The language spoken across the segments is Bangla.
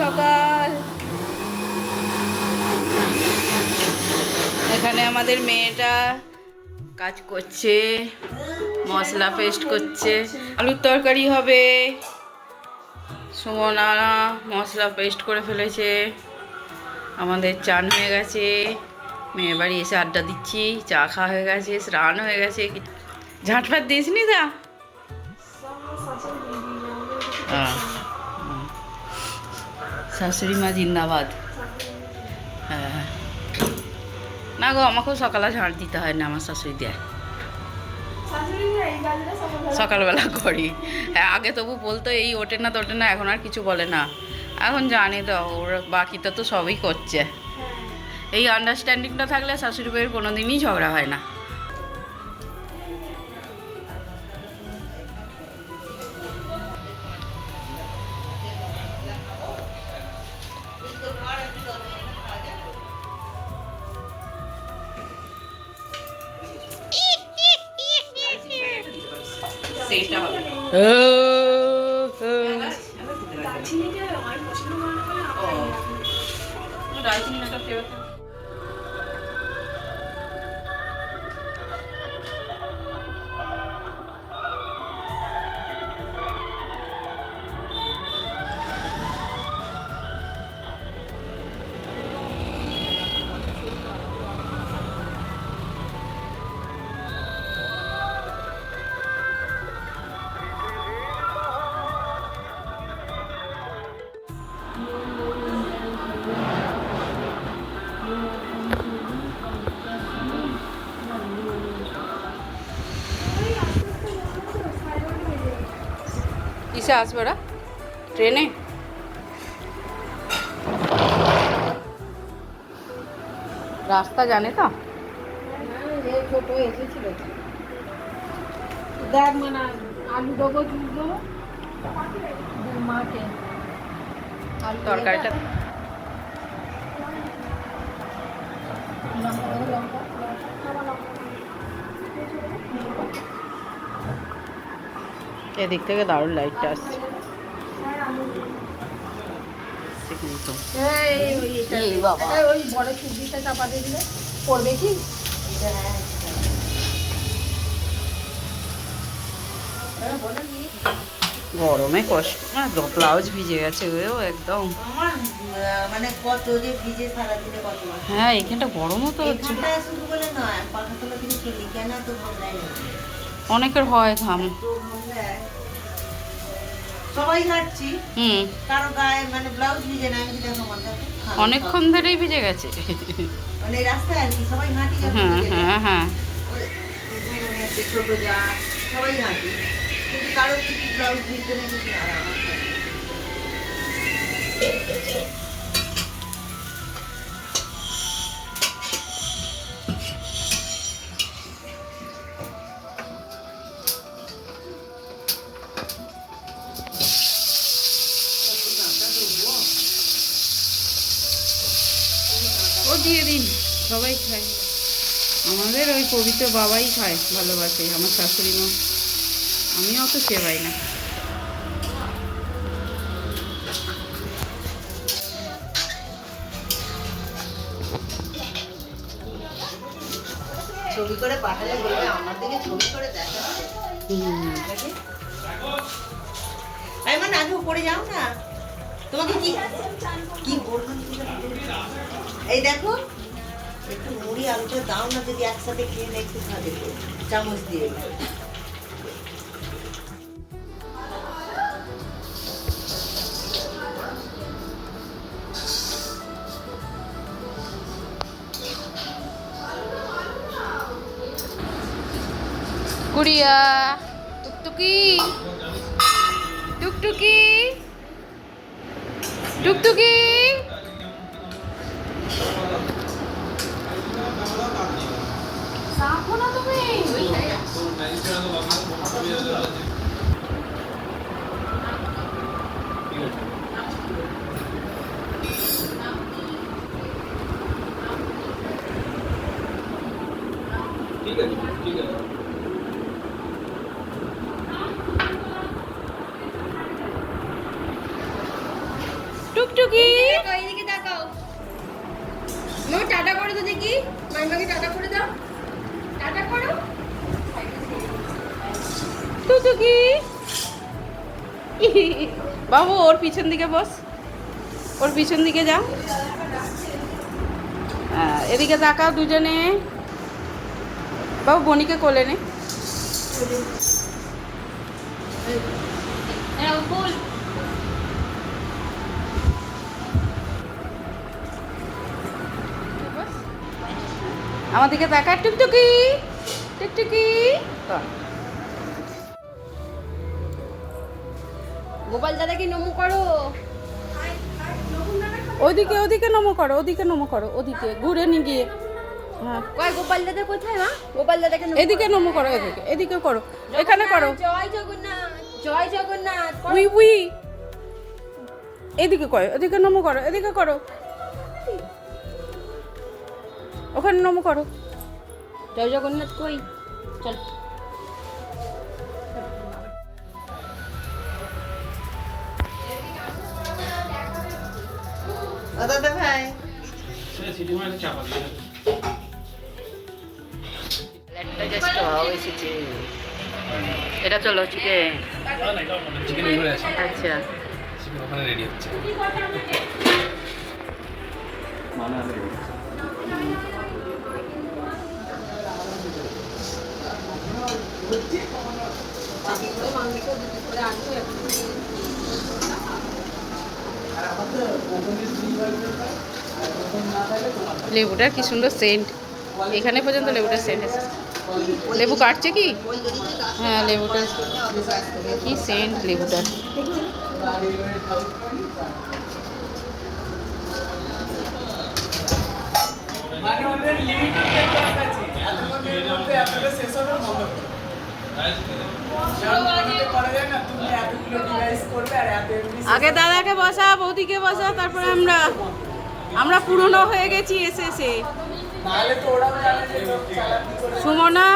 সকাল। এখানে আমাদের মেয়েটা কাজ করছে, মশলা পেস্ট করছে। আলুর তরকারি হবে। সুমনা মশলা পেস্ট করে ফেলেছে। আমাদের চান হয়ে গেছে। মেয়ে বাড়ি এসে আড্ডা দিচ্ছি, চা খাওয়া হয়ে গেছে, স্নান হয়ে গেছে। ঝাঁটফাট দিস নি দা শাশুড়ি মা জিন্দাবাদ। হ্যাঁ। না গো, আমাকেও সকালে ঝাঁট দিতে হয় না আমার শাশুড়ি দেয়। সকালবেলা করি। হ্যাঁ আগে তবু বলতো, এই ওঠে না তোটে না, এখন আর কিছু বলে না। এখন জানি তো, ওরা বাকিটা তো সবই করছে। এই আন্ডারস্ট্যান্ডিংটা থাকলে শাশুড়ি বউয়ের কোনো দিনই ঝগড়া হয় না। দারচিনিটা ফ্লেভার কিসে আসবে ওরা? ট্রেনে? রাস্তা জানে তো? দেখ মানে আলু দেবো জুস দেবো। মাকে। তরকারিটা এদিক থেকে দারুণ লাইটটা আসছে। তো। পড়বে কি? গরমে কষ্ট। ব্লাউজ ভিজে গেছে ও একদম। মানে কত যে ভিজে সারাদিনে কত হ্যাঁ এখানটা গরমও তো হচ্ছে শুধু বলে নয় কেন না? অনেকের হয় ঘাম। সবাই ঘাটছি। হুম। কারও গায়ে মানে ব্লাউজ ভিজে না আমি দেখো অনেকক্ষণ ধরেই ভিজে গেছে। মানে এই রাস্তায় আর কি সবাই ঘাঁটি হ্যাঁ হ্যাঁ হ্যাঁ। ওই বোন আছে, ছোট যা সবাই ঘাঁটি। কিন্তু কারও কিছু ব্লাউজ ভিজতে না কিছু আর আমাদের ওই পবিত্র বাবাই খায় ভালোবাসে আমার শাশুড়ি মা আমি অত সেবাই না। ছবি করে পাঠালে বলবে আমার দিকে ছবি করে দেখাচ্ছে। মানে উপরে যাও না। তোমাকে কি কি বলব এই দেখো একটু মুড়ি না যদি একসাথে খেয়ে চামচ দিয়ে টুকটুকি। টুকটুকি। টুকটুকি। টুক টুকটুকি। এইদিকে তাকাও। মামা টাটা করে তো দেখি। মাইমাকে টাটা করে দাও। টাটা করো। টুকটুকি বাবু ওর পিছন দিকে বস। ওর পিছন দিকে হ্যাঁ, এদিকে তাকাও দুজনে। বাবু বনিকে কোলে নে। আমার দিকে তাকা টুকটুকি। টুকটুকি। গোপাল দাদাকে নমু করো। ওদিকে ওদিকে নমো করো ওদিকে নমো করো ওদিকে ঘুরে নিয়ে গিয়ে। হ্যাঁ। কয় গোপাল দাদা কোথায় মা? গোপাল দাদাকে এদিকে নমো করো এদিকে এদিকে করো। এখানে করো। জয় জগন্নাথ জয় জগন্নাথ। উই উই। এদিকে করো এদিকে নমো করো এদিকে করো। ওখানে নমো করো। জয় জগন্নাথ কই? চল। দাদা ভাই। এটা চলো চিকেন চিকেন আচ্ছা চিকেন ওখানে রেডি হচ্ছে লেবুটার কি সুন্দর সেন্ট এখানে পর্যন্ত লেবুটার সেন্ট এসেছে। লেবু কাটছে কি? হ্যাঁ লেবুটার। কি সেন্ট লেবুটার? আগে দাদাকে বসা বৌদিকে বসা তারপরে আমরা আমরা পুরনো হয়ে গেছি এসে এসে সুমনা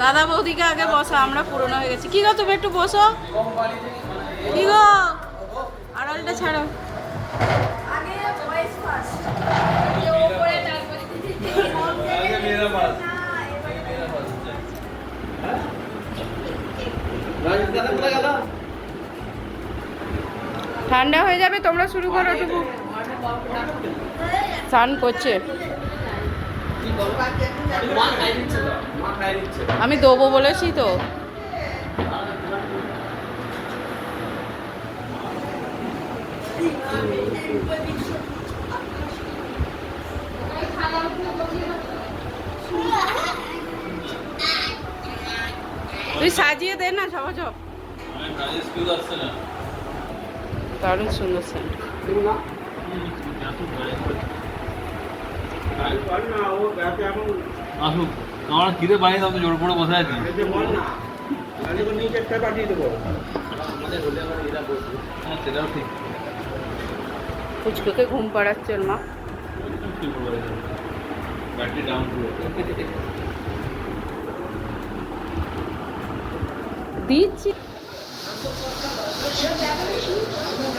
দাদা বৌদিকে আগে বসা আমরা পুরনো হয়ে গেছি। কি গো তুমি একটু বসো। কি গো? আড়ালটা ছাড়ো। শুরু স্নান করছে। আমি দেবো বলেছি তো। তুই সাজিয়ে দে না সব সব দারুণ সুন্দর সেন্ট আসুক আমার খিদে পানি তো জোর করে বসে আছি। হ্যাঁ ফুচকুকে ঘুম পাড়াচ্ছে মা। কি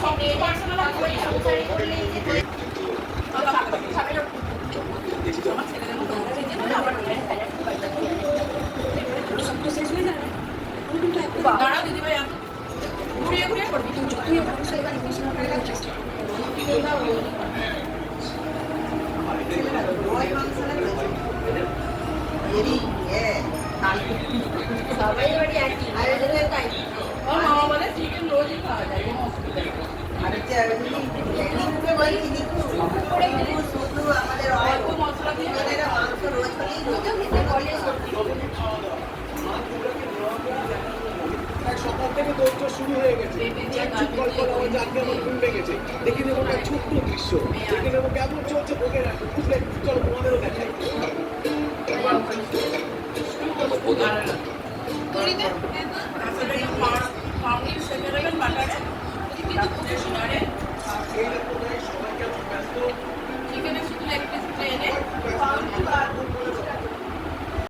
পুরো দিচ্ছি তৈরি করে বানিয়েছো ওর মামা বলে চিকেন রোজই খাওয়া যায় অল্প মশলা দিয়ে মাংস রোজ থেকে শুরু হয়ে গেছে চারটি কল্পল আওয়াজ আজকে আমার ঘুম লেগেছে দেখে নেব একটা ছোট্ট দৃশ্য দেখে নেব কেমন চলছে বুকে রাখো বুঝলে চলো তোমাদেরও দেখাই কিন্তু পুজোর সময় এখানে শুধু এক পিস ট্রেনে পাউন্ড